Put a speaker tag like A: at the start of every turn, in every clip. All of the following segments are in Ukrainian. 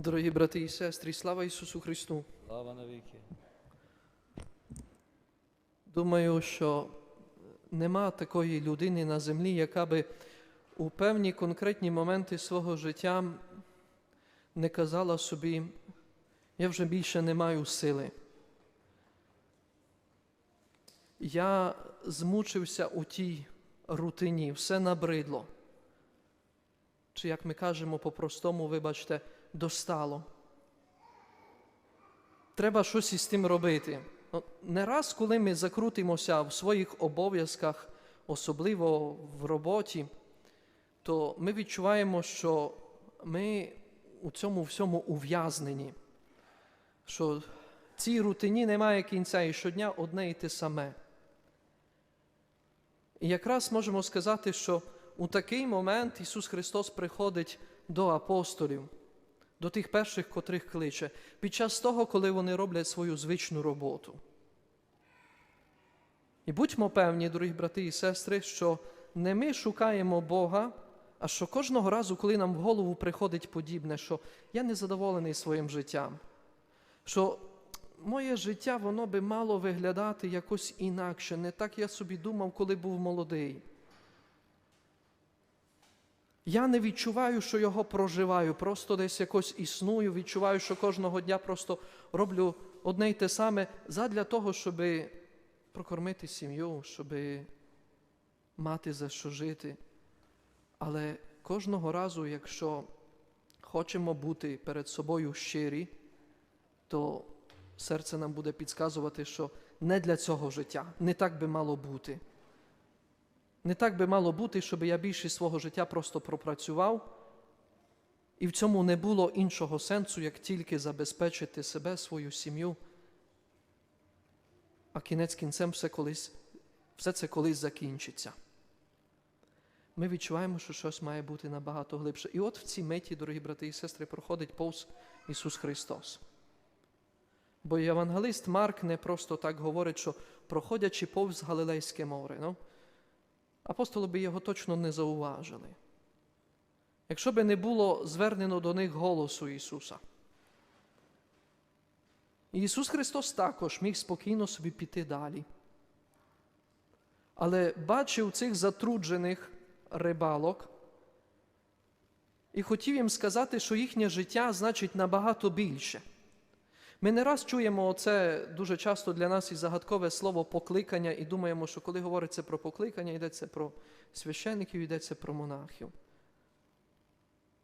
A: Дорогі брати і сестри, слава Ісусу Христу!
B: Слава навіки.
A: Думаю, що нема такої людини на землі, яка би у певні конкретні моменти свого життя не казала собі, я вже більше не маю сили. Я змучився у тій рутині, все набридло. Чи, як ми кажемо по-простому, вибачте, достало. Треба щось із тим робити. Ну, Не раз, коли ми закрутимося в своїх обов'язках, особливо в роботі, то ми відчуваємо, що ми у цьому всьому ув'язнені, що цій рутині немає кінця і щодня одне і те саме. І якраз можемо сказати, що у такий момент Ісус Христос приходить до апостолів, до тих перших, котрих кличе, під час того, коли вони роблять свою звичну роботу. І будьмо певні, дорогі брати і сестри, що не ми шукаємо Бога, а що кожного разу, коли нам в голову приходить подібне, що я не задоволений своїм життям, що моє життя воно би мало виглядати якось інакше, не так я собі думав, коли був молодий. Я не відчуваю, що його проживаю, просто десь якось існую, відчуваю, що кожного дня просто роблю одне й те саме задля того, щоб прокормити сім'ю, щоб мати за що жити. Але кожного разу, якщо хочемо бути перед собою щирі, то серце нам буде підказувати, що не для цього життя, не так би мало бути. Не так би мало бути, щоб я більшість свого життя просто пропрацював, і в цьому не було іншого сенсу, як тільки забезпечити себе, свою сім'ю. А кінець кінцем все, колись, все це колись закінчиться. Ми відчуваємо, що щось має бути набагато глибше. І от в цій миті, дорогі брати і сестри, проходить повз Ісус Христос. Бо євангелист Марк не просто так говорить, що проходячи повз Галилейське море. Ну, апостоли би його точно не зауважили. Якщо би не було звернено до них голосу Ісуса. Ісус Христос також міг спокійно собі піти далі. Але бачив цих затруджених рибалок і хотів їм сказати, що їхнє життя значить набагато більше. Ми не раз чуємо оце дуже часто для нас і загадкове слово покликання, і думаємо, що коли говориться про покликання, йдеться про священників, йдеться про монахів.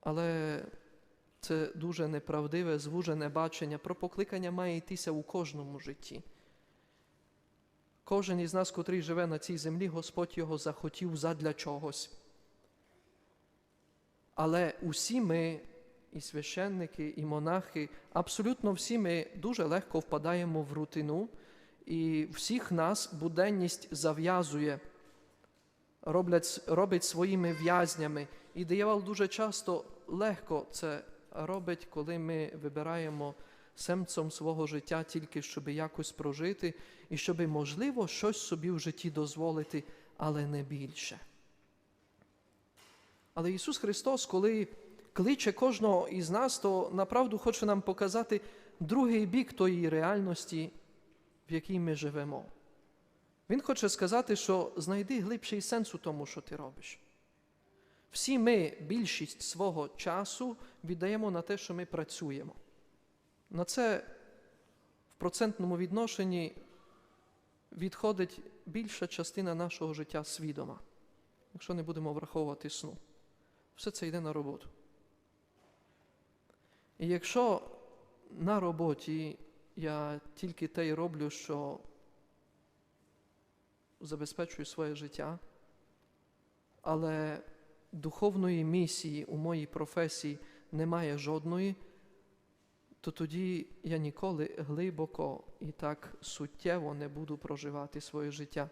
A: Але це дуже неправдиве, звужене бачення. Про покликання має йтися у кожному житті. Кожен із нас, котрий живе на цій землі, Господь його захотів задля чогось. Але усі ми, і священники, і монахи, абсолютно всі ми дуже легко впадаємо в рутину, і всіх нас буденність зав'язує, робить своїми в'язнями. І диявол дуже часто легко це робить, коли ми вибираємо семцем свого життя тільки, щоб якось прожити, і щоб, можливо, щось собі в житті дозволити, але не більше. Але Ісус Христос, коли кличе кожного із нас, то направду хоче нам показати другий бік тої реальності, в якій ми живемо. Він хоче сказати, що знайди глибший сенс у тому, що ти робиш. Всі ми більшість свого часу віддаємо на те, що ми працюємо. На це в процентному відношенні відходить більша частина нашого життя свідома, якщо не будемо враховувати сну. Все це йде на роботу. І якщо на роботі я тільки те й роблю, що забезпечую своє життя, але духовної місії у моїй професії немає жодної, то тоді я ніколи глибоко і так суттєво не буду проживати своє життя,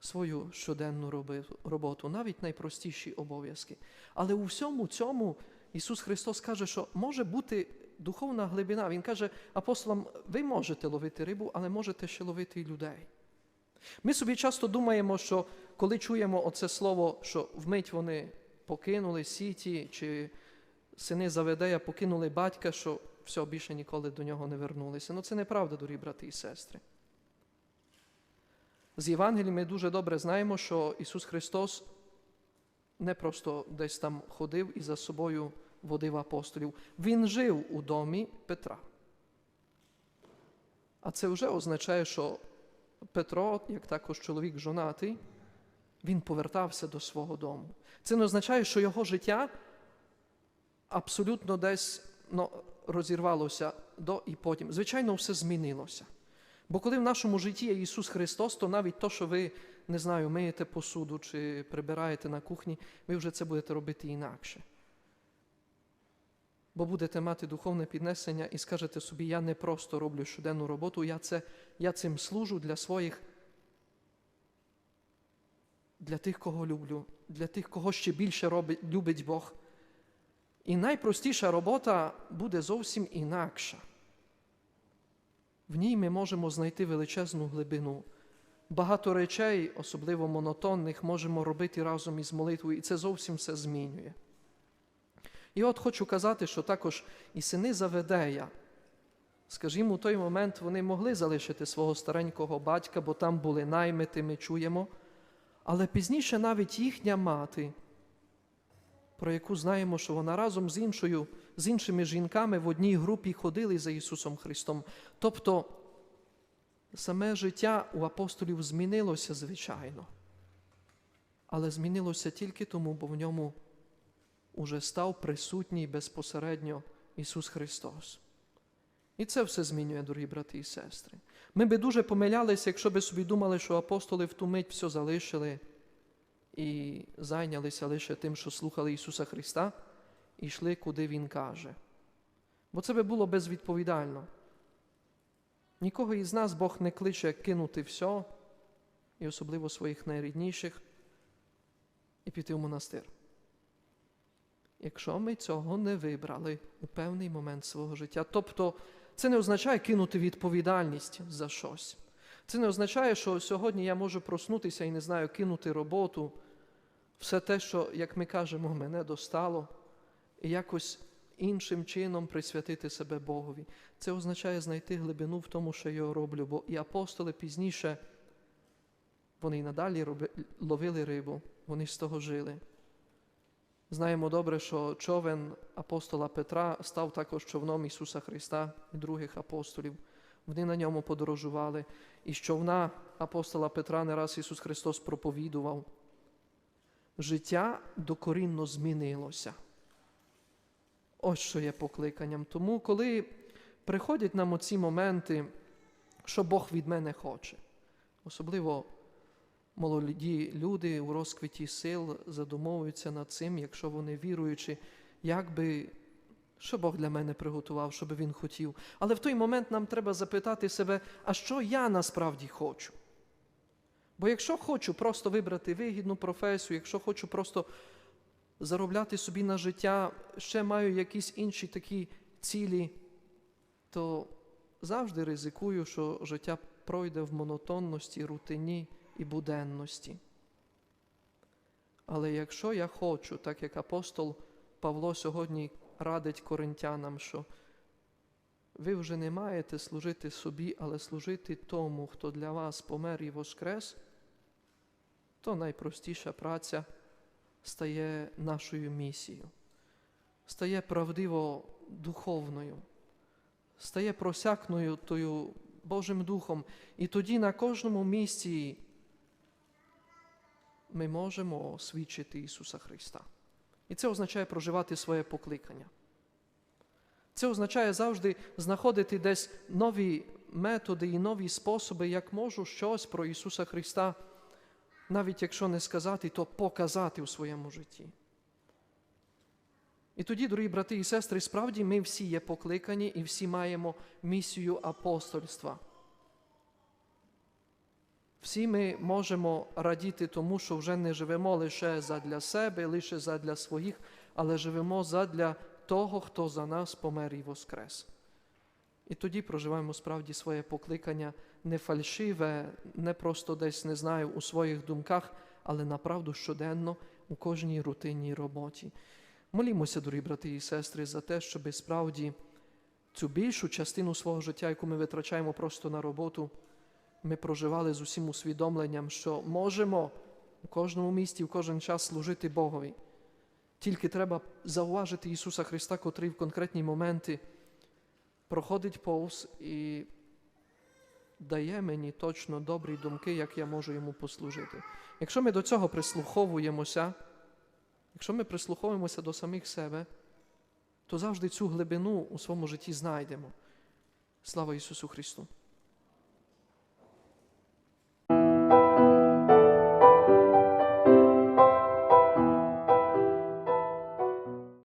A: свою щоденну роботу, навіть найпростіші обов'язки. Але у всьому цьому Ісус Христос каже, що може бути духовна глибина. Він каже апостолам, ви можете ловити рибу, але можете ще ловити і людей. Ми собі часто думаємо, що коли чуємо оце слово, що вмить вони покинули сіті чи сини Заведея покинули батька, що все більше ніколи до нього не вернулися. Ну це неправда, дорогі брати і сестри. З Євангелії ми дуже добре знаємо, що Ісус Христос не просто десь там ходив і за собою водив апостолів. Він жив у домі Петра. А це вже означає, що Петро, як також чоловік жонатий, він повертався до свого дому. Це не означає, що його життя абсолютно десь ну, розірвалося до і потім. Звичайно, все змінилося. Бо коли в нашому житті є Ісус Христос, то навіть то, що ви, не знаю, миєте посуду чи прибираєте на кухні, ви вже це будете робити інакше. Бо будете мати духовне піднесення і скажете собі, я не просто роблю щоденну роботу, я, це, я цим служу для своїх, для тих, кого люблю, для тих, кого ще більше робить, любить Бог. І найпростіша робота буде зовсім інакша. В ній ми можемо знайти величезну глибину. Багато речей, особливо монотонних, можемо робити разом із молитвою, і це зовсім все змінює. І от хочу казати, що також і сини Заведея, скажімо, у той момент вони могли залишити свого старенького батька, бо там були наймити, ми чуємо. Але пізніше навіть їхня мати, про яку знаємо, що вона разом з іншою, з іншими жінками в одній групі ходили за Ісусом Христом. Тобто саме життя у апостолів змінилося, звичайно, але змінилося тільки тому, бо в ньому уже став присутній безпосередньо Ісус Христос. І це все змінює, дорогі брати і сестри. Ми би дуже помилялися, якщо би собі думали, що апостоли в ту мить все залишили і зайнялися лише тим, що слухали Ісуса Христа, і йшли, куди Він каже. Бо це би було безвідповідально. Нікого із нас Бог не кличе кинути все, і особливо своїх найрідніших, і піти в монастир. Якщо ми цього не вибрали у певний момент свого життя. Тобто це не означає кинути відповідальність за щось. Це не означає, що сьогодні я можу проснутися і не знаю, кинути роботу, все те, що, як ми кажемо, мене достало, і якось іншим чином присвятити себе Богові. Це означає знайти глибину в тому, що я роблю, бо і апостоли пізніше вони й надалі ловили рибу, вони з того жили. Знаємо добре, що човен апостола Петра став також човном Ісуса Христа і других апостолів. Вони на ньому подорожували. І з човна апостола Петра не раз Ісус Христос проповідував. Життя докорінно змінилося. Ось що є покликанням. Тому, коли приходять нам оці моменти, що Бог від мене хоче, особливо молоді люди у розквіті сил задумовуються над цим, якщо вони віруючи, як би, що Бог для мене приготував, що би Він хотів. Але в той момент нам треба запитати себе, а що я насправді хочу? Бо якщо хочу просто вибрати вигідну професію, якщо хочу просто заробляти собі на життя, ще маю якісь інші такі цілі, то завжди ризикую, що життя пройде в монотонності, рутині і буденності. Але якщо я хочу, так як апостол Павло сьогодні радить коринтянам, що ви вже не маєте служити собі, але служити тому, хто для вас помер і воскрес, то найпростіша праця стає нашою місією, стає правдиво духовною, стає просякною тою Божим Духом. І тоді на кожному місці ми можемо свідчити Ісуса Христа. І це означає проживати своє покликання. Це означає завжди знаходити десь нові методи і нові способи, як можу щось про Ісуса Христа, навіть якщо не сказати, то показати у своєму житті. І тоді, дорогі брати і сестри, справді ми всі є покликані і всі маємо місію апостольства. Всі ми можемо радіти тому, що вже не живемо лише задля себе, лише задля своїх, але живемо задля того, хто за нас помер і воскрес. І тоді проживаємо справді своє покликання не фальшиве, не просто десь не знаю у своїх думках, але направду щоденно у кожній рутинній роботі. Молімося, дорогі брати і сестри, за те, щоб справді цю більшу частину свого життя, яку ми витрачаємо просто на роботу, ми проживали з усім усвідомленням, що можемо у кожному місті, в кожен час служити Богові. Тільки треба зауважити Ісуса Христа, котрий в конкретні моменти проходить повз і дає мені точно добрі думки, як я можу йому послужити. Якщо ми до цього прислуховуємося, якщо ми прислуховуємося до самих себе, то завжди цю глибину у своєму житті знайдемо. Слава Ісусу Христу!